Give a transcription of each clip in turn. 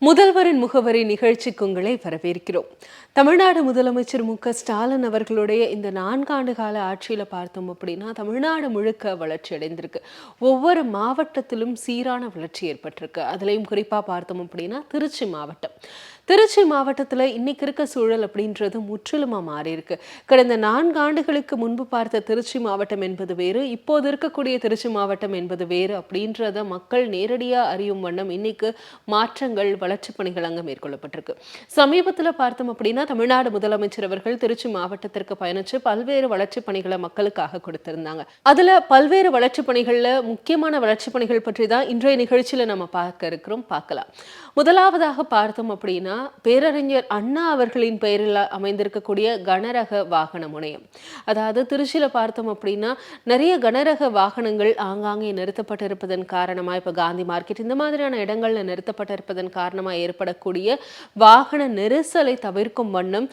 முதல்வரின் முகவரி நிகழ்ச்சிக்கு உங்களை வரவேற்கிறோம். தமிழ்நாடு முதலமைச்சர் மு க ஸ்டாலின் அவர்களுடைய இந்த நான்காண்டு கால ஆட்சியில் பார்த்தோம் அப்படின்னா தமிழ்நாடு முழுக்க வளர்ச்சி அடைந்திருக்கு. ஒவ்வொரு மாவட்டத்திலும் சீரான வளர்ச்சி ஏற்பட்டிருக்கு. அதுலேயும் குறிப்பாக பார்த்தோம் அப்படின்னா திருச்சி மாவட்டம். திருச்சி மாவட்டத்துல இன்னைக்கு இருக்க சூழல் அப்படின்றது முற்றிலுமா மாறி இருக்கு. கடந்த நான்கு ஆண்டுகளுக்கு முன்பு பார்த்த திருச்சி மாவட்டம் என்பது வேறு இப்போது இருக்கக்கூடிய திருச்சி மாவட்டம் என்பது வேறு அப்படின்றத மக்கள் நேரடியா அறியும் வண்ணம் இன்னைக்கு மாற்றங்கள் வளர்ச்சி பணிகள் அங்க மேற்கொள்ளப்பட்டிருக்கு. சமீபத்துல பார்த்தோம் அப்படின்னா தமிழ்நாடு முதலமைச்சர் அவர்கள் திருச்சி மாவட்டத்திற்கு பயணிச்சு பல்வேறு வளர்ச்சி பணிகளை மக்களுக்காக கொடுத்திருந்தாங்க. அதுல பல்வேறு வளர்ச்சி பணிகள்ல முக்கியமான வளர்ச்சி பணிகள் பற்றி தான் இன்றைய நிகழ்ச்சியில நம்ம பார்க்க இருக்கிறோம். பார்க்கலாம். முதலாவதாக பார்த்தோம் அப்படின்னா பேரறிஞர் அண்ணா அவர்களின் பெயரில் அமைந்திருக்கக்கூடிய கனரக வாகன முனையம். அதாவது திருச்சியில் பார்த்தோம் அப்படின்னா நிறைய கனரக வாகனங்கள் ஆங்காங்கே நிறுத்தப்பட்டிருப்பதன் காரணமாக இப்போ காந்தி மார்க்கெட் இந்த மாதிரியான இடங்களில் நிறுத்தப்பட்டிருப்பதன் காரணமாக ஏற்படக்கூடிய வாகன நெரிசலை தவிர்க்கும் வண்ணம்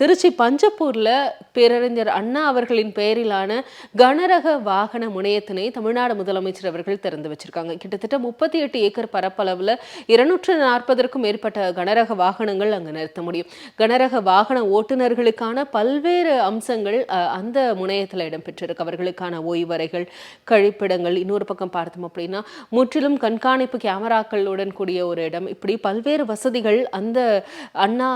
திருச்சி பஞ்சப்பூரில் பேரறிஞர் அண்ணா அவர்களின் பெயரிலான கனரக வாகன முனையத்தினை தமிழ்நாடு முதலமைச்சர் அவர்கள் திறந்து வச்சிருக்காங்க. கிட்டத்தட்ட முப்பத்தி எட்டு ஏக்கர் பரப்பளவில் இருநூற்று நாற்பதற்கும் மேற்பட்ட கனரக வாகனங்கள் அங்கு நிறுத்த முடியும். கனரக வாகன ஓட்டுநர்களுக்கான பல்வேறு அம்சங்கள் அஹ், அந்த முனையத்துல இடம்பெற்றிருக்கு. அவர்களுக்கான ஓய்வறைகள் கழிப்பிடங்கள் இன்னொரு பக்கம் பார்த்தோம் அப்படின்னா முற்றிலும் கண்காணிப்பு கேமராக்களுடன் கூடிய ஒரு இடம். இப்படி பல்வேறு வசதிகள் அந்த அண்ணா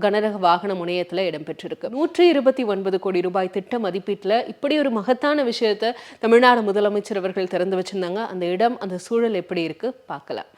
கனரக வாகன முனையத்துல இடம்பெற்றிருக்கு. நூற்றி இருபத்தி ஒன்பது கோடி ரூபாய் திட்ட மதிப்பீட்டுல இப்படி ஒரு மகத்தான விஷயத்தை தமிழ்நாடு முதலமைச்சர் அவர்கள் திறந்து வச்சிருந்தாங்க. அந்த இடம் அந்த சூழல் எப்படி இருக்கு? பார்க்கலாம்.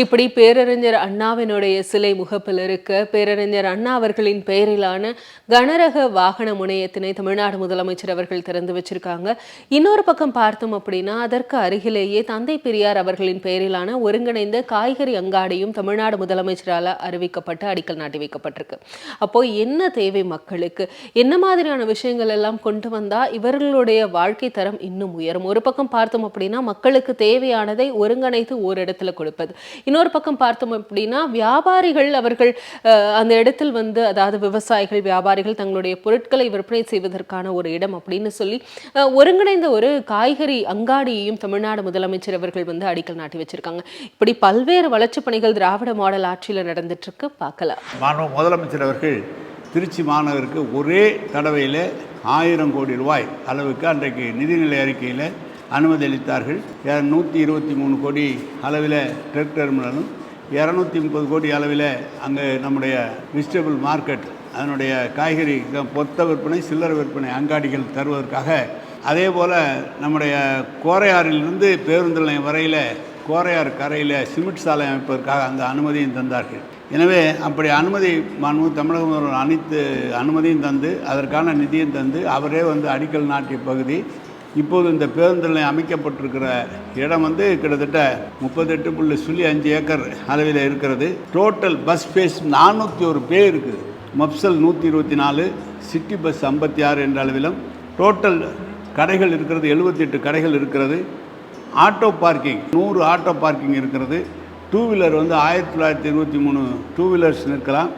இப்படி பேரறிஞர் அண்ணாவினுடைய சிலை முகப்பில் இருக்க பேரறிஞர் அண்ணா அவர்களின் பெயரிலான கனரக வாகன முனையத்தினை தமிழ்நாடு முதலமைச்சர் அவர்கள் திறந்து வச்சிருக்காங்க. இன்னொரு பக்கம் பார்த்தோம் அப்படின்னா அதற்கு அருகிலேயே தந்தை பெரியார் அவர்களின் பெயரிலான ஒருங்கிணைந்த காய்கறி அங்காடியும் தமிழ்நாடு முதலமைச்சரால் அறிவிக்கப்பட்டு அடிக்கல் நாட்டி வைக்கப்பட்டிருக்கு. அப்போ என்ன தேவை மக்களுக்கு? என்ன மாதிரியான விஷயங்கள் எல்லாம் கொண்டு வந்தா இவர்களுடைய வாழ்க்கை தரம் இன்னும் உயரும்? ஒரு பக்கம் பார்த்தோம் அப்படின்னா மக்களுக்கு தேவையானதை ஒருங்கிணைத்து ஓரிடத்துல கொடுப்பது. இன்னொரு பக்கம் பார்த்தோம் அப்படின்னா வியாபாரிகள் அவர்கள் அந்த இடத்தில் வந்து அதாவது விவசாயிகள் வியாபாரிகள் தங்களுடைய பொருட்களை விற்பனை செய்வதற்கான ஒரு இடம் அப்படின்னு சொல்லி ஒருங்கிணைந்த ஒரு காய்கறி அங்காடியையும் தமிழ்நாடு முதலமைச்சர் அவர்கள் வந்து அடிக்கல் நாட்டி வச்சிருக்காங்க. இப்படி பல்வேறு வளர்ச்சிப் பணிகள் திராவிட மாடல் ஆட்சியில் நடந்துட்டு இருக்கு பார்க்கலாம் முதலமைச்சர் அவர்கள் திருச்சி மாநகருக்கு ஒரே தடவையில் ஆயிரம் கோடி ரூபாய் அளவுக்கு அன்றைக்கு நிதிநிலை அறிக்கையில் அனுமதி அளித்தார்கள் நூற்றி இருபத்தி மூணு கோடி அளவில் ட்ரக் டெர்மினலும் இரநூத்தி முப்பது கோடி அளவில் அங்கே நம்முடைய வெஜிடபிள் மார்க்கெட் அதனுடைய காய்கறி பொத்த விற்பனை சில்லறை விற்பனை அங்காடிகள் தருவதற்காக அதே போல் நம்முடைய கோரையாறிலிருந்து பேருந்து நிலையம் வரையில் கோரையார் கரையில் சிமெண்ட் சாலை அமைப்பதற்காக அந்த அனுமதியும் தந்தார்கள். எனவே அப்படி அனுமதி மாண்பு தமிழக முதல்வர் அனைத்து அனுமதியும் தந்து அதற்கான நிதியும் தந்து அவரே வந்து அடிக்கல் நாட்டிய பகுதி. இப்போது இந்த பேருந்து நிலையம் அமைக்கப்பட்டிருக்கிற இடம் வந்து கிட்டத்தட்ட முப்பத்தெட்டு புள்ளி சுழி அஞ்சு ஏக்கர் அளவில் இருக்கிறது. டோட்டல் பஸ் ஸ்பேஸ் நானூற்றி ஒரு பேர் இருக்குது மப்சல் நூற்றி இருபத்தி நாலு சிட்டி பஸ் ஐம்பத்தி ஆறு என்ற அளவிலும். டோட்டல் கடைகள் இருக்கிறது 78 கடைகள் இருக்கிறது. ஆட்டோ பார்க்கிங் நூறு ஆட்டோ பார்க்கிங் இருக்கிறது. டூ வீலர் வந்து ஆயிரத்தி தொள்ளாயிரத்தி இருபத்தி மூணு டூ வீலர்ஸ் நிற்கலாம்.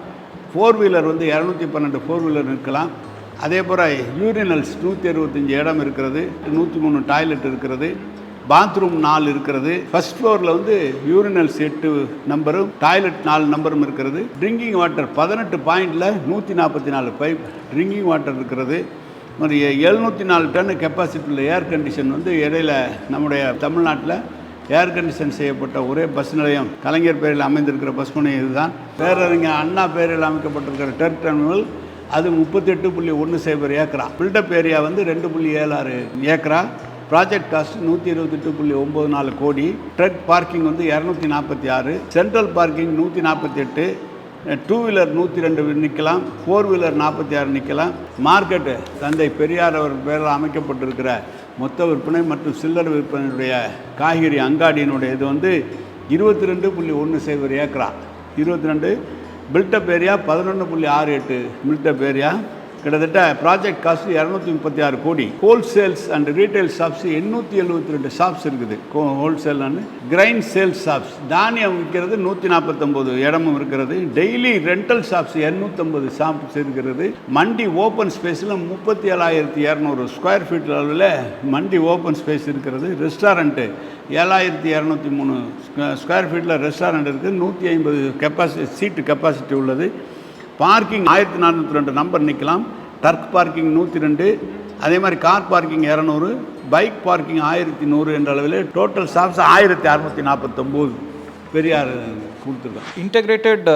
ஃபோர் வீலர் வந்து இரநூத்தி பன்னெண்டு ஃபோர் வீலர் நிற்கலாம். அதே போல் யூரினல்ஸ் நூற்றி அறுபத்தஞ்சி இடம் இருக்கிறது நூற்றி மூணு டாய்லெட் இருக்கிறது பாத்ரூம் நாலு இருக்கிறது. ஃபர்ஸ்ட் ஃப்ளோரில் வந்து யூரினல்ஸ் எட்டு நம்பரும் டாய்லெட் நாலு நம்பரும் இருக்கிறது. ட்ரிங்கிங் வாட்டர் பதினெட்டு பாயிண்டில் நூற்றி நாற்பத்தி நாலு பைப் ட்ரிங்கிங் வாட்டர் இருக்கிறது. ஒரு எழுநூற்றி நாலு டன் கெப்பாசிட்டியில் ஏர் கண்டிஷன் வந்து இடையில நம்முடைய தமிழ்நாட்டில் ஏர் கண்டிஷன் செய்யப்பட்ட ஒரே பஸ் நிலையம். கலைஞர் பேரில் அமைந்திருக்கிற பஸ் நிலையம் இதுதான். பேரறிஞர் அண்ணா பேரில் அமைக்கப்பட்டிருக்கிற டெர் டெர்மினல் அது முப்பத்தெட்டு புள்ளி ஒன்று சைபர் ஏக்கரா. பில்டப் ஏரியா வந்து ரெண்டு புள்ளி ஏழு ஆறு ஏக்கரா. ப்ராஜெக்ட் காஸ்ட் நூற்றி இருபத்தெட்டு புள்ளி ஒம்பது நாலு கோடி. ட்ரக் பார்க்கிங் வந்து இரநூத்தி நாற்பத்தி ஆறு. சென்ட்ரல் பார்க்கிங் நூற்றி நாற்பத்தி எட்டு. டூ வீலர் நூற்றி ரெண்டு நிற்கலாம் ஃபோர் வீலர் நாற்பத்தி ஆறு நிற்கலாம் மார்க்கெட்டு தந்தை பெரியார் அவர் பேரில் அமைக்கப்பட்டிருக்கிற மொத்த விற்பனை மற்றும் சில்லறை விற்பனையுடைய காய்கறி அங்காடியினுடைய இது வந்து இருபத்தி ரெண்டு புள்ளி ஒன்று சைபர் ஏக்கரா. இருபத்தி ரெண்டு பில்டப் ஏரியா பதினொன்று புள்ளி ஆறு எட்டு பில்டப் ஏரியா கிட்டத்தட்ட ப்ராஜெக்ட் காஸ்ட் இரநூத்தி முப்பத்தி ஆறு கோடி. ஹோல்சேல்ஸ் அண்ட் ரீட்டைல் ஷாப்ஸ் எண்ணூற்றி எழுபத்தி ரெண்டு ஷாப்ஸ் இருக்குது. Wholesale and grain sales shops தானியம் விற்கிறது நூற்றி நாற்பத்தொம்போது இடமும் இருக்கிறது. டெய்லி ரெண்டல் ஷாப்ஸ் இரநூத்தம்பது ஷாப்ஸ் இருக்கிறது. மண்டி ஓப்பன் ஸ்பேஸில் முப்பத்தி ஏழாயிரத்தி இரநூறு ஸ்கொயர் ஃபீட் அளவில் மண்டி ஓப்பன் ஸ்பேஸ் இருக்கிறது. ரெஸ்டாரண்ட்டு ஏழாயிரத்தி இரநூத்தி மூணு ஸ்கொயர் ஃபீட்டில் ரெஸ்டாரண்ட் இருக்குது. நூற்றி ஐம்பது கெப்பாசிட்டி சீட்டு கெப்பாசிட்டி உள்ளது. பார்க்கிங் ஆயிரத்தி நானூற்றி ரெண்டு நம்பர் நிற்கலாம் டர்க் பார்க்கிங் நூற்றி ரெண்டு அதே மாதிரி கார் பார்க்கிங் இரநூறு பைக் பார்க்கிங் ஆயிரத்தி நூறு என்ற அளவில் டோட்டல் ஸ்டாஃப்ஸ் ஆயிரத்தி அறநூற்றி நாற்பத்தொம்போது. பெரியார் கொடுத்துருக்கோம் இன்டகிரேட்டட்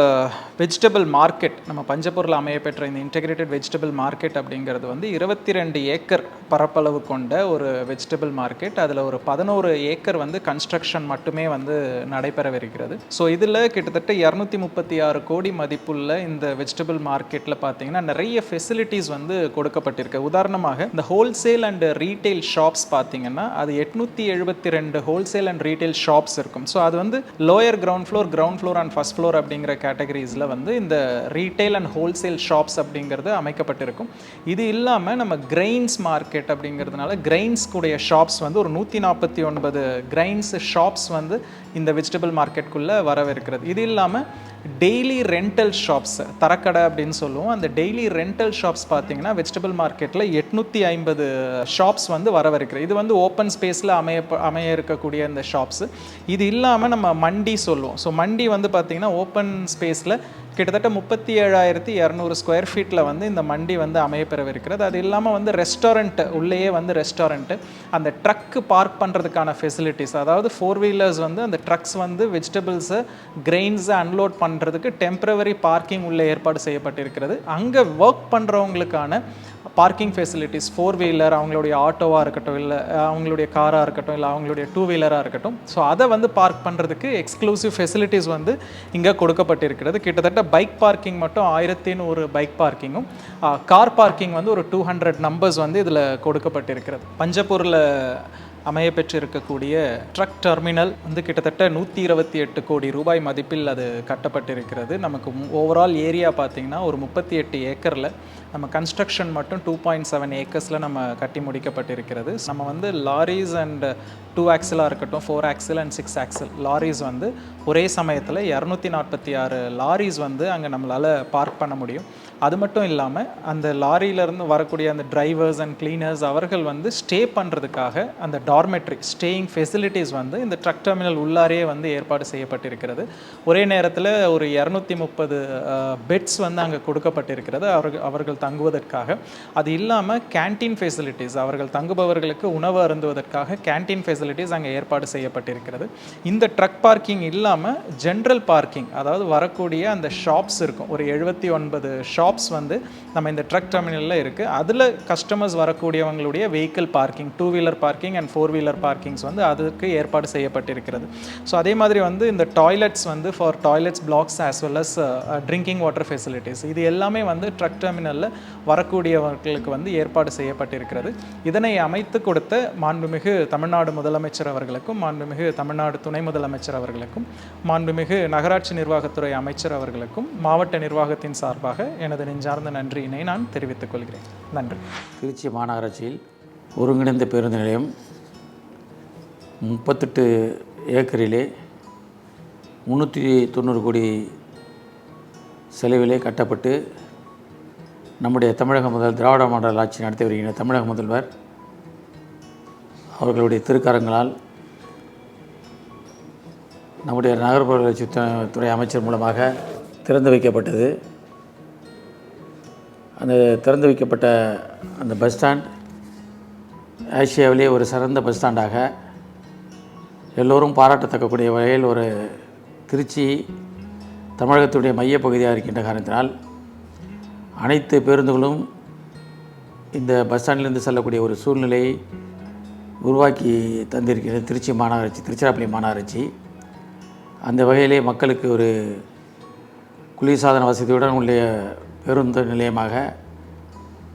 வெஜிடபிள் மார்க்கெட் நம்ம பஞ்சப்பூரில் அமைய பெற்ற இந்த இன்டெகிரேட்டட் வெஜிடபிள் மார்க்கெட் அப்படிங்கிறது வந்து இருபத்தி ரெண்டு ஏக்கர் பரப்பளவு கொண்ட ஒரு வெஜிடபிள் மார்க்கெட் அதில் ஒரு பதினோரு ஏக்கர் வந்து கன்ஸ்ட்ரக்ஷன் மட்டுமே வந்து நடைபெறவிருக்கிறது. ஸோ இதில் கிட்டத்தட்ட இரநூத்தி முப்பத்தி ஆறு கோடி மதிப்புள்ள இந்த வெஜிடபிள் மார்க்கெட்டில் பார்த்தீங்கன்னா நிறைய ஃபெசிலிட்டிஸ் வந்து கொடுக்கப்பட்டிருக்கு. உதாரணமாக இந்த ஹோல்சேல் அண்ட் ரீட்டைல் ஷாப்ஸ் பார்த்தீங்கன்னா அது எட்நூற்றி எழுபத்தி ரெண்டு ஹோல்சேல் அண்ட் ரீட்டைல் ஷாப்ஸ் இருக்கும். ஸோ அது வந்து lower ground floor ground floor and first floor அப்படிங்கிற கேட்டகரிஸில் வந்து இந்த ரீட்டைல் அண்ட் ஹோல்சேல் ஷாப்ஸ் அப்படிங்கிறது அமைக்கப்பட்டிருக்கும். இது இல்லாமல் நம்ம கிரெயின்ஸ் மார்க்கெட் அப்படிங்கிறதுனால கிரெயின்ஸ் கூடிய ஷாப்ஸ் வந்து ஒரு நூற்றி நாற்பத்தி ஒன்பது கிரெயின்ஸ் ஷாப்ஸ் வந்து இந்த வெஜிடபிள் மார்க்கெட்டுக்குள்ளே வரவிருக்கிறது. இது இல்லாமல் டெய்லி ரெண்டல் ஷாப்ஸ் தரக்கடை அப்படின்னு சொல்லுவோம். அந்த டெய்லி ரெண்டல் ஷாப்ஸ் பார்த்தீங்கன்னா வெஜிடபிள் மார்க்கெட்டில் எட்நூற்றி ஐம்பது ஷாப்ஸ் வந்து வரவிருக்கிறது. இது வந்து ஓப்பன் ஸ்பேஸில் அமைய அமைய இருக்கக்கூடிய இந்த ஷாப்ஸ் இது இல்லாமல் நம்ம மண்டி சொல்லுவோம். ஸோ மண்டி வந்து பார்த்திங்கன்னா ஓப்பன் ஸ்பேஸில் கிட்டத்தட்ட முப்பத்தி ஏழாயிரத்தி இரநூறு ஸ்கொயர் ஃபீட்டில் வந்து இந்த மண்டி வந்து அமையப்பெறவிருக்கிறது. அது இல்லாமல் வந்து ரெஸ்டாரண்ட் உள்ளேயே வந்து ரெஸ்டாரண்ட்டு அந்த ட்ரக்கு பார்க் பண்ணுறதுக்கான ஃபெசிலிட்டிஸ் அதாவது ஃபோர் வீலர்ஸ் வந்து அந்த ட்ரக்ஸ் வந்து வெஜிடபிள்ஸை கிரெயின்ஸை அன்லோட் பண்ணுறதுக்கு டெம்பரவரி பார்க்கிங் உள்ளே ஏற்பாடு செய்யப்பட்டிருக்கிறது. அங்கே ஒர்க் பண்ணுறவங்களுக்கான பார்க்கிங் ஃபெசிலிட்டிஸ் ஃபோர் வீலர் அவங்களுடைய ஆட்டோவாக இருக்கட்டும் இல்லை அவங்களுடைய காராக இருக்கட்டும் இல்லை அவங்களுடைய டூ வீலராக இருக்கட்டும். ஸோ அதை வந்து பார்க் பண்ணுறதுக்கு எக்ஸ்க்ளூசிவ் ஃபெசிலிட்டிஸ் வந்து இங்கே கொடுக்கப்பட்டிருக்கிறது. கிட்டத்தட்ட பைக் பார்க்கிங் மட்டும் ஆயிரத்தி நூறு பைக் பார்க்கிங்கும் கார் பார்க்கிங் வந்து ஒரு டூ ஹண்ட்ரட் நம்பர்ஸ் வந்து இதில் கொடுக்கப்பட்டிருக்கிறது. பஞ்சப்பூரில் அமைய பெற்றிருக்கக்கூடிய ட்ரக் டெர்மினல் வந்து கிட்டத்தட்ட நூற்றி இருபத்தி எட்டு கோடி ரூபாய் மதிப்பில் அது கட்டப்பட்டிருக்கிறது. நமக்கு ஓவரால் ஏரியா பார்த்தீங்கன்னா ஒரு முப்பத்தி எட்டு ஏக்கரில் நம்ம கன்ஸ்ட்ரக்ஷன் மட்டும் டூ பாயிண்ட் செவன் ஏக்கர்ஸில் நம்ம கட்டி முடிக்கப்பட்டிருக்கிறது. நம்ம வந்து லாரிஸ் அண்ட் டூ ஆக்சிலாக இருக்கட்டும் four axle and six axle lorries வந்து ஒரே சமயத்தில் இரநூத்தி நாற்பத்தி ஆறு லாரிஸ் வந்து அங்கே நம்மளால் பார்க் பண்ண முடியும். அது மட்டும் இல்லாமல் அந்த லாரியிலேருந்து வரக்கூடிய அந்த டிரைவர்ஸ் அண்ட் கிளீனர்ஸ் அவர்கள் வந்து ஸ்டே பண்ணுறதுக்காக அந்த டார்மெட்ரி ஸ்டேயிங் ஃபெசிலிட்டிஸ் வந்து இந்த ட்ரக் டெர்மினல் உள்ளாரே வந்து ஏற்பாடு செய்யப்பட்டிருக்கிறது. ஒரே நேரத்தில் ஒரு இரநூத்தி முப்பது பெட்ஸ் வந்து அங்கே கொடுக்கப்பட்டிருக்கிறது. அவர்கள் அவர்கள் தங்குவதற்காக. அது இல்லாமல் கேன்டீன் ஃபெசிலிட்டிஸ் அவர்கள் தங்குபவர்களுக்கு உணவு அருந்துவதற்காக கேன்டீன் ஃபெசிலிட்டிஸ் அங்கே ஏற்பாடு செய்யப்பட்டிருக்கிறது. இந்த ட்ரக் பார்க்கிங் இல்லாமல் ஜென்ரல் பார்க்கிங் அதாவது வரக்கூடிய அந்த ஷாப்ஸ் இருக்கும். ஒரு எழுபத்தி ஒன்பது ஷாப் ஷாப்ஸ் வந்து நம்ம இந்த ட்ரக் டெர்மினலில் இருக்குது அதில் customers வரக்கூடியவங்களுடைய vehicle parking two wheeler parking and four wheeler parkings வந்து அதுக்கு ஏற்பாடு செய்யப்பட்டிருக்கிறது. ஸோ அதே மாதிரி வந்து இந்த டாய்லெட்ஸ் வந்து four toilets blocks as well as drinking water facilities இது எல்லாமே வந்து ட்ரக் டெர்மினலில் வரக்கூடியவர்களுக்கு வந்து ஏற்பாடு செய்யப்பட்டிருக்கிறது. இதனை அமைத்து கொடுத்த மாண்புமிகு தமிழ்நாடு முதலமைச்சர் அவர்களுக்கும் மாண்புமிகு தமிழ்நாடு துணை முதலமைச்சர் அவர்களுக்கும் மாண்புமிகு நகராட்சி நிர்வாகத்துறை அமைச்சர் அவர்களுக்கும் மாவட்ட நிர்வாகத்தின் சார்பாக எனது நெஞ்சார்ந்த நன்றியினை நான் தெரிவித்துக் கொள்கிறேன். நன்றி. திருச்சி மாநகராட்சியில் ஒருங்கிணைந்த பேருந்து நிலையம் முப்பத்தெட்டு ஏக்கரிலே முந்நூற்றி தொண்ணூறு கோடி செலவிலே கட்டப்பட்டு நம்முடைய தமிழக முதல் திராவிட மாடல் ஆட்சி நடத்தி வருகின்ற தமிழக முதல்வர் அவர்களுடைய திருக்கரங்களால் நம்முடைய நகர்ப்புற வளர்ச்சி துறை அமைச்சர் மூலமாக திறந்து வைக்கப்பட்டது. அந்த திறந்து வைக்கப்பட்ட அந்த பஸ் ஸ்டாண்ட் ஆசியாவிலே ஒரு சிறந்த பஸ் ஸ்டாண்டாக எல்லோரும் பாராட்டத்தக்கக்கூடிய வகையில் ஒரு திருச்சி தமிழகத்துடைய மையப்பகுதியாக இருக்கின்ற காரணத்தினால் அனைத்து பேருந்துகளும் இந்த பஸ் ஸ்டாண்டிலிருந்து செல்லக்கூடிய ஒரு சூழ்நிலையை உருவாக்கி தந்திருக்கிறது திருச்சி மாநகராட்சி திருச்சிராப்பள்ளி மாநகராட்சி. அந்த வகையிலே மக்களுக்கு ஒரு குளிர்சாதன வசதியுடன் உள்ள பேருந்து நிலையமாக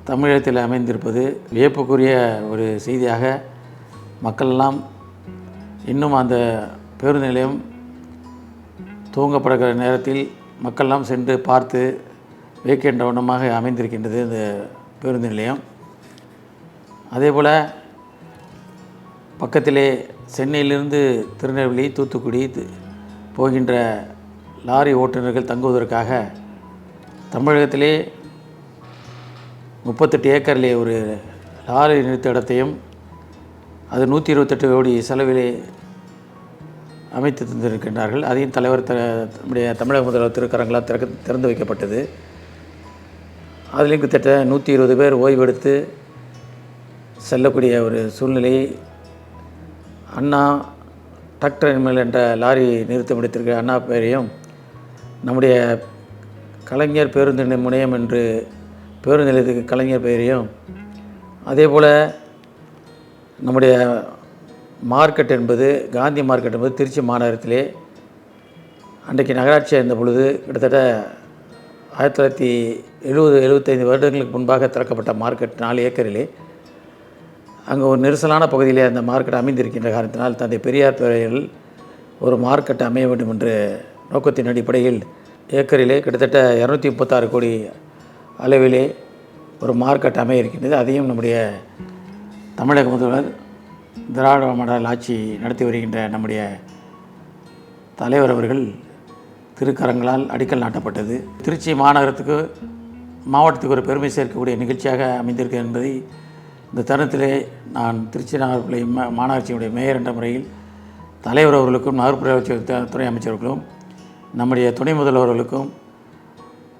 தமிழகத்தில் அமைந்திருப்பது வியப்புக்குரிய ஒரு செய்தியாக மக்கள்லாம் இன்னும் அந்த பேருந்து நிலையம் துவங்கப்படுகிற நேரத்தில் மக்கள்லாம் சென்று பார்த்து வியக்கின்ற வண்ணமாக அமைந்திருக்கின்றது இந்த பேருந்து நிலையம். அதேபோல் பக்கத்திலே சென்னையிலிருந்து திருநெல்வேலி தூத்துக்குடி போகின்ற லாரி ஓட்டுநர்கள் தங்குவதற்காக தமிழகத்திலே முப்பத்தெட்டு ஏக்கரிலே ஒரு லாரி நிறுத்த இடத்தையும் அது நூற்றி இருபத்தெட்டு கோடி செலவிலே அமைத்து தந்திருக்கின்றார்கள். அதையும் தலைவர் த நம்முடைய தமிழக முதல்வர் திருக்கரங்களால் திறக்க திறந்து வைக்கப்பட்டது. அதிலையும் கிட்டத்தட்ட நூற்றி இருபது பேர் ஓய்வெடுத்து செல்லக்கூடிய ஒரு சூழ்நிலை. அண்ணா டாக்டர் என்ற லாரி நிறுத்தம் நிறுத்தமிடத்திற்கு அண்ணா பெயரையும் நம்முடைய கலைஞர் பேருந்து முனையம் என்று பேருந்து நிலையத்துக்கு கலைஞர் பெயரையும் அதே போல் நம்முடைய மார்க்கெட் என்பது காந்தி மார்க்கெட் என்பது திருச்சி மாநகரத்திலே அன்றைக்கு நகராட்சியாக இருந்த பொழுது கிட்டத்தட்ட ஆயிரத்தி தொள்ளாயிரத்தி எழுபது எழுபத்தைந்து வருடங்களுக்கு முன்பாக திறக்கப்பட்ட மார்க்கெட் நாலு ஏக்கரிலே அங்கே ஒரு நெரிசலான பகுதியிலே அந்த மார்க்கெட் அமைந்திருக்கின்ற காரணத்தினால் தந்தை பெரியார் துறையில் ஒரு மார்க்கெட் அமைய வேண்டும் என்ற நோக்கத்தின் அடிப்படையில் ஏக்கரிலே கிட்டத்தட்ட இரநூத்தி முப்பத்தாறு கோடி அளவிலே ஒரு மார்க்கெட் அமைய இருக்கின்றது அதையும் நம்முடைய தமிழக முதல்வர் திராவிட மாடல் ஆட்சி நடத்தி வருகின்ற நம்முடைய தலைவர் அவர்கள் திருக்கரங்களால் அடிக்கல் நாட்டப்பட்டது. திருச்சி மாநகரத்துக்கு மாவட்டத்துக்கு ஒரு பெருமை சேர்க்கக்கூடிய நிகழ்ச்சியாக அமைந்திருக்கு என்பதை இந்த தருணத்திலே நான் திருச்சி நகர்ப்புலை மாநகராட்சியினுடைய மேயர் என்ற முறையில் தலைவர் அவர்களுக்கும் நகர்ப்புற துறை அமைச்சர்களுக்கும் நம்முடைய துணை முதல்வர்களுக்கும்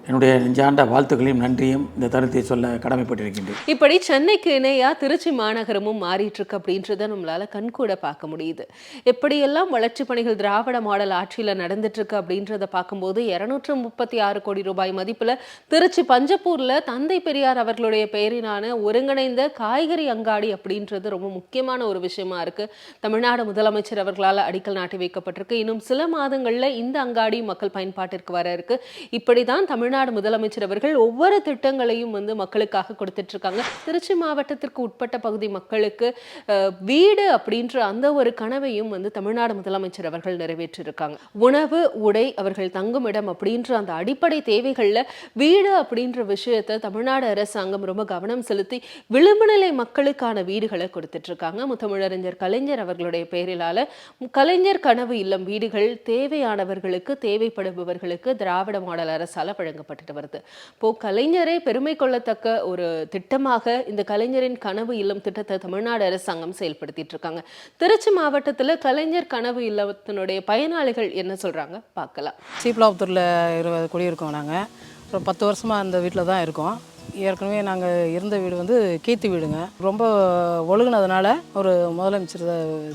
என்னுடைய நெஞ்சாண்ட வாழ்த்துக்களையும் நன்றியும் இந்த தருணத்தை சொல்ல கடமைப்பட்டிருக்கின்றேன். இப்படி சென்னைக்கு இணையா திருச்சி மாநகரமும் மாறிட்டு இருக்கு அப்படின்றத நம்மளால கண்கூட பார்க்க முடியுது. எப்படியெல்லாம் வளர்ச்சி பணிகள் திராவிட மாடல் ஆட்சியில நடந்துட்டு இருக்கு அப்படின்றத பார்க்கும்போது இருநூற்று முப்பத்தி ஆறு கோடி ரூபாய் மதிப்புல திருச்சி பஞ்சப்பூர்ல தந்தை பெரியார் அவர்களுடைய பெயரிலான ஒருங்கிணைந்த காய்கறி அங்காடி அப்படின்றது ரொம்ப முக்கியமான ஒரு விஷயமா இருக்கு. தமிழ்நாடு முதலமைச்சர் அவர்களால் அடிக்கல் நாட்டி வைக்கப்பட்டிருக்கு. இன்னும் சில மாதங்கள்ல இந்த அங்காடி மக்கள் பயன்பாட்டிற்கு வர இருக்கு. இப்படிதான் தமிழ்நாடு முதலமைச்சர் அவர்கள் ஒவ்வொரு திட்டங்களையும் வந்து மக்களுக்காக கொடுத்துட்டு இருக்காங்க திருச்சி மாவட்டத்திற்கு உட்பட்ட பகுதி மக்களுக்கு வீடு அப்படின்ற அந்த ஒரு கனவையும் வந்து தமிழ்நாடு முதலமைச்சர் அவர்கள் நிறைவேற்றிருக்காங்க. உணவு உடை அவர்கள் தங்குமிடம் அப்படின்ற அந்த அடிப்படை தேவைகள்ல வீடு அப்படின்ற விஷயத்தை தமிழ்நாடு அரசாங்கம் ரொம்ப கவனம் செலுத்தி விளிம்புநிலை மக்களுக்கான வீடுகளை கொடுத்துட்டு இருக்காங்க முத்தமிழறிஞர் கலைஞர் அவர்களுடைய பெயரிலால கலைஞர் கனவு இல்லம் வீடுகள் தேவையானவர்களுக்கு தேவைப்படுபவர்களுக்கு திராவிட மாடல் அரசால வழங்கப்பட்டுட்டு வருது. இப்போ கலைஞரே பெருமை கொள்ளத்தக்க ஒரு திட்டமாக இந்த கலைஞரின் கனவு இல்லம் திட்டத்தை தமிழ்நாடு அரசாங்கம் செயல்படுத்திட்டு இருக்காங்க. திருச்சி மாவட்டத்தில் கலைஞர் கனவு இல்லத்தினுடைய பயனாளிகள் என்ன சொல்றாங்க? பார்க்கலாம். சீப்லாபுத்தூரில் இருபது குடியிருக்கோம் நாங்கள் அப்புறம் பத்து வருஷமாக அந்த வீட்டில் தான் இருக்கோம். ஏற்கனவே நாங்கள் இருந்த வீடு வந்து கீத்து வீடுங்க. ரொம்ப ஒழுகுனதுனால ஒரு முதலமைச்சர்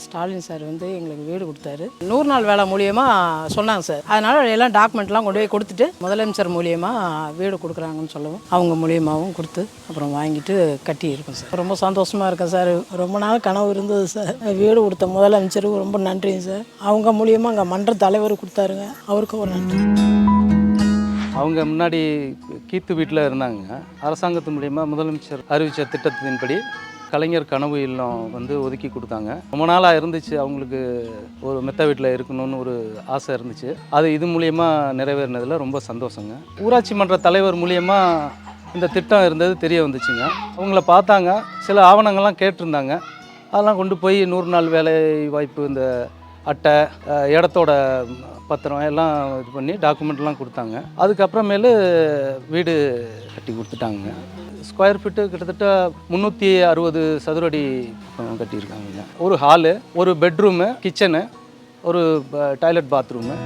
ஸ்டாலின் சார் வந்து எங்களுக்கு வீடு கொடுத்தாரு. நூறு நாள் வேலை மூலியமாக சொன்னாங்க சார். அதனால் எல்லாம் டாக்குமெண்ட்லாம் கொண்டு போய் கொடுத்துட்டு முதலமைச்சர் மூலியமாக வீடு கொடுக்குறாங்கன்னு சொல்லவும் அவங்க மூலியமாகவும் கொடுத்து அப்புறம் வாங்கிட்டு கட்டி இருக்கோம் சார். ரொம்ப சந்தோஷமாக இருக்கேன் சார். ரொம்ப நாள் கனவு இருந்தது சார். வீடு கொடுத்த முதலமைச்சருக்கு ரொம்ப நன்றிங்க சார். அவங்க மூலியமாக அங்கே மன்ற தலைவர் கொடுத்தாருங்க. அவருக்கும் ஒரு நன்றி. அவங்க முன்னாடி கீத்து வீட்டில் இருந்தாங்க. அரசாங்கத்து மூலிமா முதலமைச்சர் அறிவித்த திட்டத்தின்படி கலைஞர் கனவு இல்லம் வந்து ஒதுக்கி கொடுத்தாங்க. ரொம்ப நாளாக இருந்துச்சு. அவங்களுக்கு ஒரு மெத்த வீட்டில் இருக்கணும்னு ஒரு ஆசை இருந்துச்சு. அது இது மூலியமா நிறைவேறினதில் ரொம்ப சந்தோஷங்க. ஊராட்சி மன்ற தலைவர் மூலியமா இந்த திட்டம் இருந்தது தெரிய வந்துச்சுங்க. அவங்கள பார்த்தாங்க. சில ஆவணங்கள்லாம் கேட்டிருந்தாங்க. அதெல்லாம் கொண்டு போய் நூறு நாள் வேலை வாய்ப்பு இந்த அட்டை இடத்தோட பத்திரம் எல்லாம் இது பண்ணி டாக்குமெண்ட்லாம் கொடுத்தாங்க. அதுக்கப்புறமேலு வீடு கட்டி கொடுத்துட்டாங்க. ஸ்கொயர் ஃபீட்டு கிட்டத்தட்ட முந்நூற்றி அறுபது சதுரடி கட்டியிருக்காங்க. ஒரு ஹாலு ஒரு பெட்ரூமு கிச்சனு ஒரு டாய்லெட் பாத்ரூமு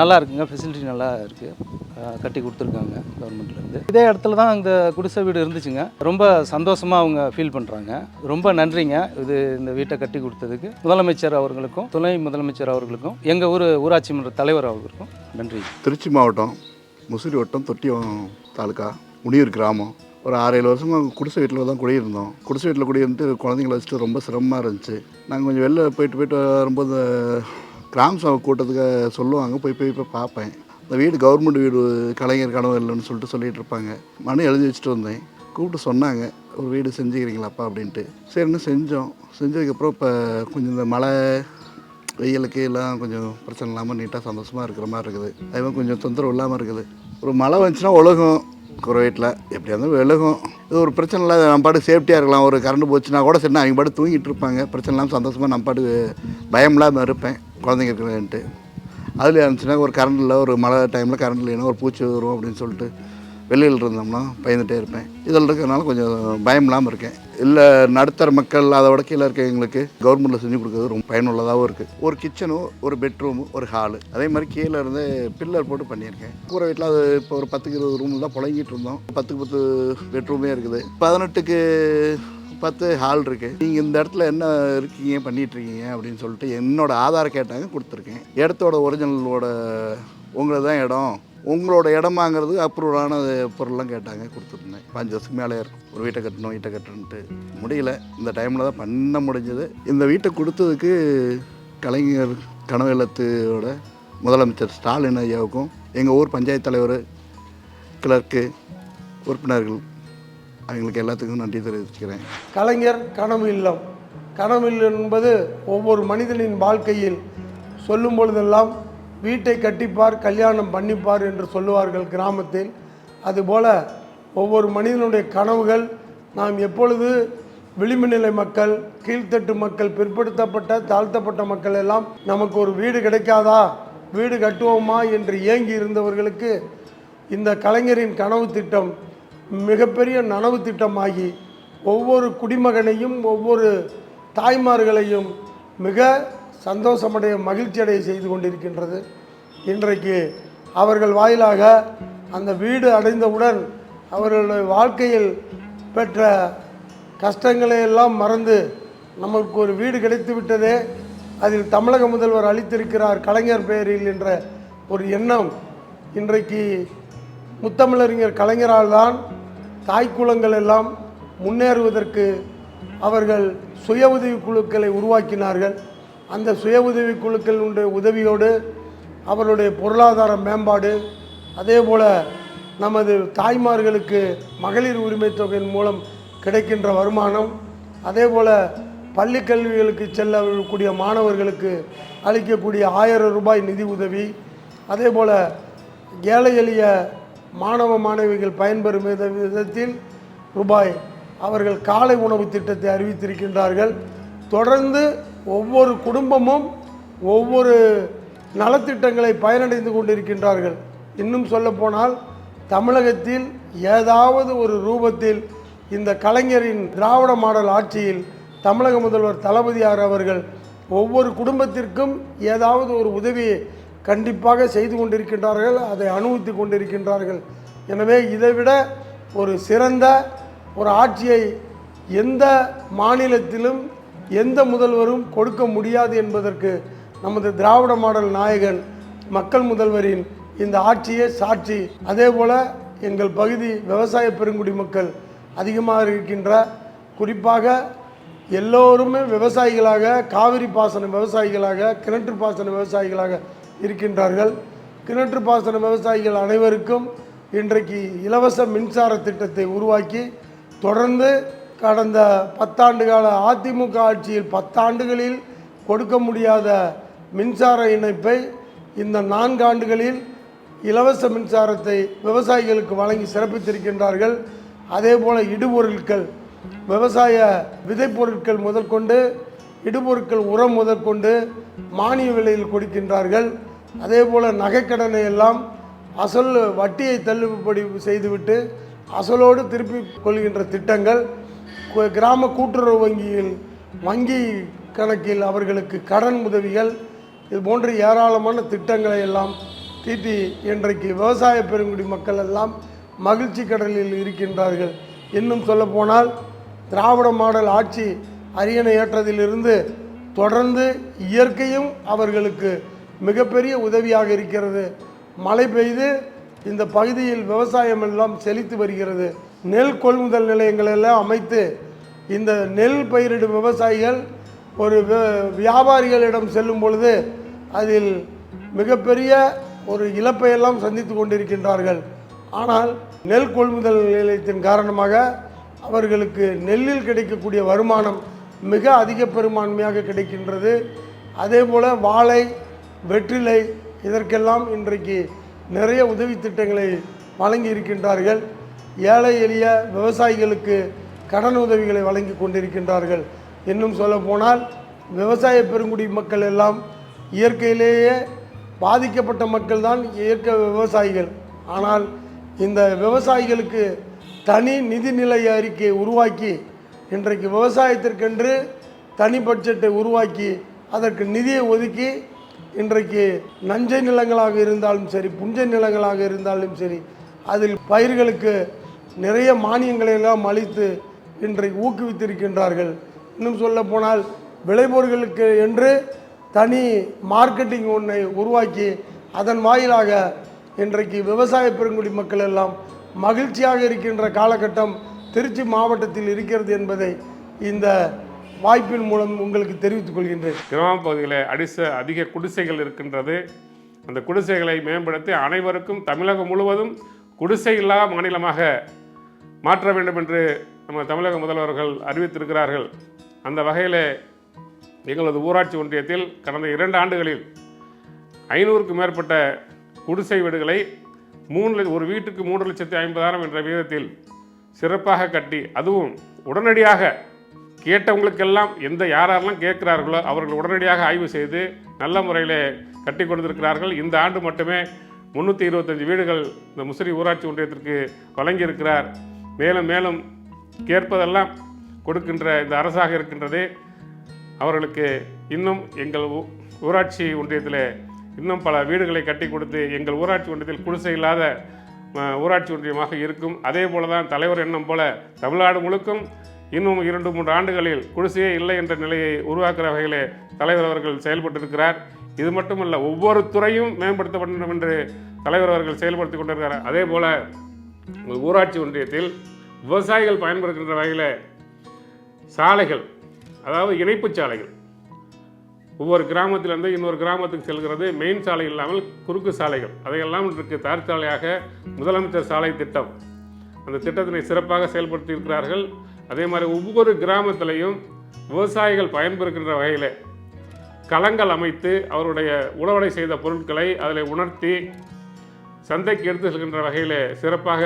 நல்லா இருக்குங்க ஃபெசிலிட்டி நல்லா இருக்குது கட்டி கொடுத்துருக்காங்க கவர்மெண்ட்லேருந்து இதே இடத்துல தான் இந்த குடிசை வீடு இருந்துச்சுங்க. ரொம்ப சந்தோஷமாக அவங்க ஃபீல் பண்ணுறாங்க ரொம்ப நன்றிங்க. இது இந்த வீட்டை கட்டி கொடுத்ததுக்கு. முதலமைச்சர் அவர்களுக்கும் துணை முதலமைச்சர் அவர்களுக்கும் எங்கள் ஊர் ஊராட்சி மன்ற தலைவர் அவர்களுக்கும் நன்றி. திருச்சி மாவட்டம் முசிறி வட்டம் தொட்டியம் தாலுக்கா முனியூர் கிராமம். ஒரு ஆறு ஏழு வருஷமாக குடிசை வீட்டில் தான் குடியிருந்தோம். குடிசை வீட்டில் குடியிருந்து குழந்தைங்கள வச்சுட்டு ரொம்ப சிரமமாக இருந்துச்சு. நாங்கள் கொஞ்சம் வெளில போயிட்டு போயிட்டு வரும்போது கிராம சபை கூட்டத்துக்கு சொல்லுவாங்க. போய் போய் போய் பார்ப்பேன். இந்த வீடு கவர்மெண்ட் வீடு கலைஞர் கனவு இல்லைன்னு சொல்லிட்டு சொல்லிட்டு இருப்பாங்க. மனு எழுதி வச்சுட்டு வந்தேன். கூப்பிட்டு சொன்னாங்க ஒரு வீடு செஞ்சுக்கிறீங்களாப்பா அப்படின்ட்டு. சரின்னு செஞ்சோம். செஞ்சதுக்கப்புறம் இப்போ கொஞ்சம் இந்த மழை வெயிலுக்கு எல்லாம் கொஞ்சம் பிரச்சனை இல்லாமல் நீட்டாக சந்தோஷமாக இருக்கிற மாதிரி இருக்குது. அதே கொஞ்சம் தொந்தரவு இல்லாமல் இருக்குது. ஒரு மழை வந்துச்சுன்னா ஒழுகும். குறை வீட்டில். எப்படியா இருந்தாலும் விலகும் இது ஒரு பிரச்சனை இல்லை நம்ம பாட்டு சேஃப்டியாக இருக்கலாம். ஒரு கரண்ட் போச்சுன்னா கூட சரி அவங்க பாட்டு தூங்கிட்டு இருப்பாங்க. பிரச்சனை இல்லாமல் சந்தோஷமாக நம்ம பாட்டு பயம் இல்லாமல் இருப்பேன். குழந்தைங்க இருக்கிறேன்ட்டு அதில் இருந்துச்சுன்னா ஒரு கரண்ட் இல்லை ஒரு மழை டைமில் கரண்ட் இல்லைன்னா ஒரு பூச்சி வரும் அப்படின்னு சொல்லிட்டு வெளியில் இருந்தோம்னா பயந்துகிட்டே இருப்பேன். இதில் இருக்கிறதுனால கொஞ்சம் பயம் இல்லாமல் இருக்கேன். இல்லை நடுத்தர மக்கள் அதை விட கீழே இருக்கவங்களுக்கு கவர்மெண்ட்டில் செஞ்சு கொடுக்குறது ரொம்ப பயனுள்ளதாகவும் இருக்குது ஒரு கிச்சனும் ஒரு பெட்ரூமு ஒரு ஹாலு அதே மாதிரி கீழே இருந்து பில்லர் போட்டு பண்ணியிருக்கேன். கூரை வீட்டில் அது இப்போ ஒரு பத்துக்கு இருபது ரூம் தான் புழங்கிட்டு இருந்தோம். பத்துக்கு பத்து பெட்ரூமே இருக்குது. பதினெட்டுக்கு பத்து ஹால் இருக்குது நீங்கள் இந்த இடத்துல என்ன இருக்கீங்க பண்ணிட்டு இருக்கீங்க அப்படின்னு சொல்லிட்டு என்னோட ஆதார் கேட்டாங்க கொடுத்துருக்கேன். இடத்தோட ஒரிஜினலோட உங்களது தான் இடம். உங்களோட இடமாங்கிறது அப்ரூவலான பொருள்லாம் கேட்டாங்க கொடுத்துருந்தேன். பாஞ்சு வருஷத்துக்கு மேலே இருக்கும். ஒரு வீட்டை கட்டணும் வீட்டை கட்டணுன்ட்டு முடியல. இந்த டைமில் தான் பண்ண முடிஞ்சது. இந்த வீட்டை கொடுத்ததுக்கு கலைஞர் கனவு இல்லத்தோட முதலமைச்சர் ஸ்டாலின் ஐயாவுக்கும் எங்கள் ஊர் பஞ்சாயத்து தலைவர் கிளர்க்கு உறுப்பினர்கள் அவங்களுக்கு எல்லாத்துக்கும் நன்றி தெரிவிச்சுக்கிறேன். கலைஞர் கனவு இல்லம். கனவு இல்லம் என்பது ஒவ்வொரு மனிதனின் வாழ்க்கையில் சொல்லும் பொழுதெல்லாம் வீட்டை கட்டிப்பார் கல்யாணம் பண்ணிப்பார் என்று சொல்லுவார்கள் கிராமத்தில். அதுபோல் ஒவ்வொரு மனிதனுடைய கனவுகள் நாம் எப்பொழுது விளிம்பு நிலை மக்கள் கீழ்த்தட்டு மக்கள் பிற்படுத்தப்பட்ட தாழ்த்தப்பட்ட மக்கள் எல்லாம் நமக்கு ஒரு வீடு கிடைக்காதா வீடு கட்டுவோமா என்று ஏங்கி இருந்தவர்களுக்கு இந்த கலைஞரின் கனவு திட்டம் மிகப்பெரிய நனவு திட்டமாகி ஒவ்வொரு குடிமகனையும் ஒவ்வொரு தாய்மார்களையும் மிக சந்தோஷமடைய மகிழ்ச்சியடைய செய்து கொண்டிருக்கின்றது. இன்றைக்கு அவர்கள் வாயிலாக அந்த வீடு அடைந்தவுடன் அவர்களுடைய வாழ்க்கையில் பெற்ற கஷ்டங்களை எல்லாம் மறந்து நமக்கு ஒரு வீடு கிடைத்து விட்டதே. அதில் தமிழக முதல்வர் அளித்திருக்கிறார் கலைஞர் பெயரில் என்ற ஒரு எண்ணம் இன்றைக்கு முத்தமிழறிஞர் கலைஞரால் தான் தாய்க்குளங்கள் எல்லாம் முன்னேறுவதற்கு அவர்கள் சுய உதவி குழுக்களை உருவாக்கினார்கள். அந்த சுய உதவி குழுக்களுடைய உதவியோடு அவருடைய பொருளாதார மேம்பாடு அதே போல் நமது தாய்மார்களுக்கு மகளிர் உரிமை தொகையின் மூலம் கிடைக்கின்ற வருமானம் அதே போல் பள்ளி கல்விகளுக்கு செல்லக்கூடிய மாணவர்களுக்கு அளிக்கக்கூடிய ஆயிரம் ரூபாய் நிதி உதவி அதே போல் ஏழை எளிய மாணவ மாணவிகள் பயன்பெறும் வித விதத்தில் ரூபாய் அவர்கள் காலை உணவு திட்டத்தை அறிவித்திருக்கின்றார்கள். தொடர்ந்து ஒவ்வொரு குடும்பமும் ஒவ்வொரு நலத்திட்டங்களை பயனடைந்து கொண்டிருக்கின்றார்கள். இன்னும் சொல்லப்போனால் தமிழகத்தில் ஏதாவது ஒரு ரூபத்தில் இந்த கலைஞரின் திராவிட மாடல் ஆட்சியில் தமிழக முதல்வர் தளபதியார் அவர்கள் ஒவ்வொரு குடும்பத்திற்கும் ஏதாவது ஒரு உதவியை கண்டிப்பாக செய்து கொண்டிருக்கின்றார்கள் அதை அனுபவித்து கொண்டிருக்கின்றார்கள். எனவே இதைவிட ஒரு சிறந்த ஒரு ஆட்சியை எந்த மாநிலத்திலும் எந்த முதல்வரும் கொடுக்க முடியாது என்பதற்கு நமது திராவிட மாடல் நாயகன் மக்கள் முதல்வரின் இந்த ஆட்சியே சாட்சி. அதே போல் எங்கள் பகுதி விவசாய பெருங்குடி மக்கள் அதிகமாக இருக்கின்ற குறிப்பாக எல்லோருமே விவசாயிகளாக காவிரி பாசன விவசாயிகளாக கிணற்று பாசன விவசாயிகளாக இருக்கின்றார்கள். கிணற்று பாசன விவசாயிகள் அனைவருக்கும் இன்றைக்கு இலவச மின்சார திட்டத்தை உருவாக்கி தொடர்ந்து கடந்த பத்தாண்டு கால அதிமுக ஆட்சியில் பத்தாண்டுகளில் கொடுக்க முடியாத மின்சார இணைப்பை இந்த நான்காண்டுகளில் இலவச மின்சாரத்தை விவசாயிகளுக்கு வழங்கி சிறப்பித்திருக்கின்றார்கள். அதே போல் இடுபொருட்கள் விவசாய விதைப்பொருட்கள் முதற்கொண்டு இடுபொருட்கள் உரம் முதற்கொண்டு மானிய விலையில் கொடுக்கின்றார்கள். அதே போல் நகைக்கடனை எல்லாம் அசல் வட்டியை தள்ளுபடி செய்துவிட்டு அசலோடு திருப்பி கொள்கின்ற திட்டங்கள் கிராம கூட்டுறவு வங்கியில் வங்கி கணக்கில் அவர்களுக்கு கடன் உதவிகள் இது போன்ற ஏராளமான திட்டங்களை எல்லாம் தீட்டி இன்றைக்கு விவசாய பெருங்குடி மக்கள் எல்லாம் மகிழ்ச்சி கடலில் இருக்கின்றார்கள். இன்னும் சொல்லப்போனால் திராவிட மாடல் ஆட்சி அரியணை ஏற்றதிலிருந்து தொடர்ந்து இயற்கையும் அவர்களுக்கு மிகப்பெரிய உதவியாக இருக்கிறது. மழை பெய்து இந்த பகுதியில் விவசாயம் எல்லாம் செழித்து வருகிறது. நெல் கொள்முதல் நிலையங்கள் எல்லாம் அமைத்து இந்த நெல் பயிரிடும் விவசாயிகள் ஒரு வியாபாரிகளிடம் செல்லும் பொழுது அதில் மிகப்பெரிய ஒரு இழப்பையெல்லாம் சந்தித்து கொண்டிருக்கின்றார்கள். ஆனால் நெல் கொள்முதல் நிலையத்தின் காரணமாக அவர்களுக்கு நெல்லில் கிடைக்கக்கூடிய வருமானம் மிக அதிக பெரும்பான்மையாக கிடைக்கின்றது. அதே போல் வாழை வெற்றிலை இதற்கெல்லாம் இன்றைக்கு நிறைய உதவி திட்டங்களை வழங்கி இருக்கின்றார்கள். ஏழை எளிய விவசாயிகளுக்கு கடன் உதவிகளை வழங்கி கொண்டிருக்கின்றார்கள். இன்னும் சொல்ல போனால் விவசாய பெருங்குடி மக்கள் எல்லாம் இயற்கையிலேயே பாதிக்கப்பட்ட மக்கள் தான் இயற்கை விவசாயிகள். ஆனால் இந்த விவசாயிகளுக்கு தனி நிதிநிலை அறிக்கையை உருவாக்கி இன்றைக்கு விவசாயத்திற்கென்று தனி பட்ஜெட்டை உருவாக்கி அதற்கு நிதியை ஒதுக்கி இன்றைக்கு நஞ்சை நிலங்களாக இருந்தாலும் சரி புஞ்சை நிலங்களாக இருந்தாலும் சரி அதில் பயிர்களுக்கு நிறைய மானியங்களை எல்லாம் அளித்து இன்றைக்கு ஊக்குவித்திருக்கின்றார்கள். இன்னும் சொல்ல போனால் விளைபொருட்களுக்கு என்று தனி மார்க்கெட்டிங் ஒன்றை உருவாக்கி அதன் வாயிலாக இன்றைக்கு விவசாய பெருங்குடி மக்கள் எல்லாம் மகிழ்ச்சியாக இருக்கின்ற காலகட்டம் திருச்சி மாவட்டத்தில் இருக்கிறது என்பதை இந்த வாய்ப்பின் மூலம் உங்களுக்கு தெரிவித்துக் கொள்கின்றேன். கிராம பகுதியில் அடிச அதிக குடிசைகள் இருக்கின்றது. அந்த குடிசைகளை மேம்படுத்தி அனைவருக்கும் தமிழகம் முழுவதும் குடிசை இல்லா மாநிலமாக மாற்ற வேண்டும் என்று நம்ம தமிழக முதல்வர்கள் அறிவித்திருக்கிறார்கள். அந்த வகையில் எங்களது ஊராட்சி ஒன்றியத்தில் கடந்த இரண்டு ஆண்டுகளில் ஐநூறுக்கு மேற்பட்ட குடிசை வீடுகளை மூணு ஒரு வீட்டுக்கு மூன்று லட்சத்தி ஐம்பதாயிரம் என்ற விகிதத்தில் சிறப்பாக கட்டி அதுவும் உடனடியாக கேட்டவங்களுக்கெல்லாம் எந்த யாரெல்லாம் கேட்குறார்களோ அவர்கள் உடனடியாக ஆய்வு செய்து நல்ல முறையில் கட்டி கொடுத்திருக்கிறார்கள். இந்த ஆண்டு மட்டுமே முந்நூற்றி இருபத்தஞ்சு வீடுகள் இந்த முசிறி ஊராட்சி ஒன்றியத்திற்கு வழங்கியிருக்கிறார். மேலும் மேலும் கேட்பதெல்லாம் கொடுக்கின்ற இந்த அரசாக இருக்கின்றது. அவர்களுக்கு இன்னும் எங்கள் ஊ- ஊராட்சி ஒன்றியத்தில் இன்னும் பல வீடுகளை கட்டி கொடுத்து எங்கள் ஊராட்சி ஒன்றியத்தில் குடிசை இல்லாத ஊராட்சி ஒன்றியமாக இருக்கும். அதே போல தான் தலைவர் எண்ணம் போல தமிழ்நாடு முழுக்கும் இன்னும் இரண்டு மூன்று ஆண்டுகளில் குடிசையே இல்லை என்ற நிலையை உருவாக்குற வகையிலே தலைவர் அவர்கள் செயல்பட்டிருக்கிறார். இது மட்டுமல்ல ஒவ்வொரு துறையும் மேம்படுத்த வேண்டும் என்று தலைவர் அவர்கள் செயல்படுத்தி கொண்டிருக்கிறார். அதே போல் ஊராட்சி ஒன்றியத்தில் விவசாயிகள் பயன்படுகின்ற வகையில் சாலைகள் அதாவது இணைப்புச் சாலைகள் ஒவ்வொரு கிராமத்திலிருந்து இன்னொரு கிராமத்துக்கு செல்கிறது மெயின் சாலை இல்லாமல் குறுக்கு சாலைகள். அதையெல்லாம் இன்றைக்கு தார் சாலையாக முதலமைச்சர் சாலை திட்டம். அந்த திட்டத்தினை சிறப்பாக செயல்படுத்தி இருக்கிறார்கள் அதே மாதிரி ஒவ்வொரு கிராமத்திலையும் விவசாயிகள் பயன்பெறுகின்ற வகையில் களங்கள் அமைத்து அவருடைய உழவடை செய்த பொருட்களை அதில் உணர்த்தி சந்தைக்கு எடுத்து செல்கின்ற வகையில் சிறப்பாக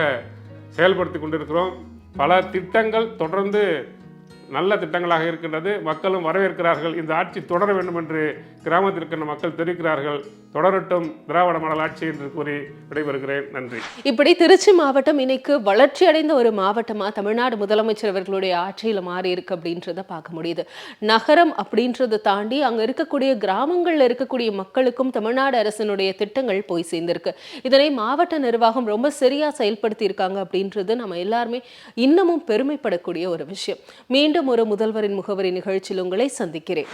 செயல்படுத்தி கொண்டிருக்கிறோம். பல திட்டங்கள் தொடர்ந்து நல்ல திட்டங்களாக இருக்கின்றது. மக்களும் வரவேற்கிறார்கள். இந்த ஆட்சி தொடர வேண்டும் என்று கிராமத்தில் இருக்கின்ற மக்கள் தெரிவிக்கிறார்கள். தொடரட்டும் திராவிட மாடல் ஆட்சி என்று கூறி விடைபெறுகிறேன். நன்றி. இப்படி திருச்சி மாவட்டம் இன்னைக்கு வளர்ச்சி அடைந்த ஒரு மாவட்டமா தமிழ்நாடு முதலமைச்சர் அவர்களுடைய ஆட்சியில் மாறி இருக்கு அப்படின்றத பார்க்க முடியுது. நகரம் அப்படின்றத தாண்டி அங்க இருக்கக்கூடிய கிராமங்கள்ல இருக்கக்கூடிய மக்களுக்கும் தமிழ்நாடு அரசினுடைய திட்டங்கள் போய் சேர்ந்திருக்கு. இதனை மாவட்ட நிர்வாகம் ரொம்ப சரியா செயல்படுத்தி இருக்காங்க அப்படின்றது நம்ம எல்லாருமே இன்னமும் பெருமைப்படக்கூடிய ஒரு விஷயம். மீண்டும் மீண்டும் ஒரு முதல்வரின் முகவரி நிகழ்ச்சியில் உங்களை சந்திக்கிறேன்.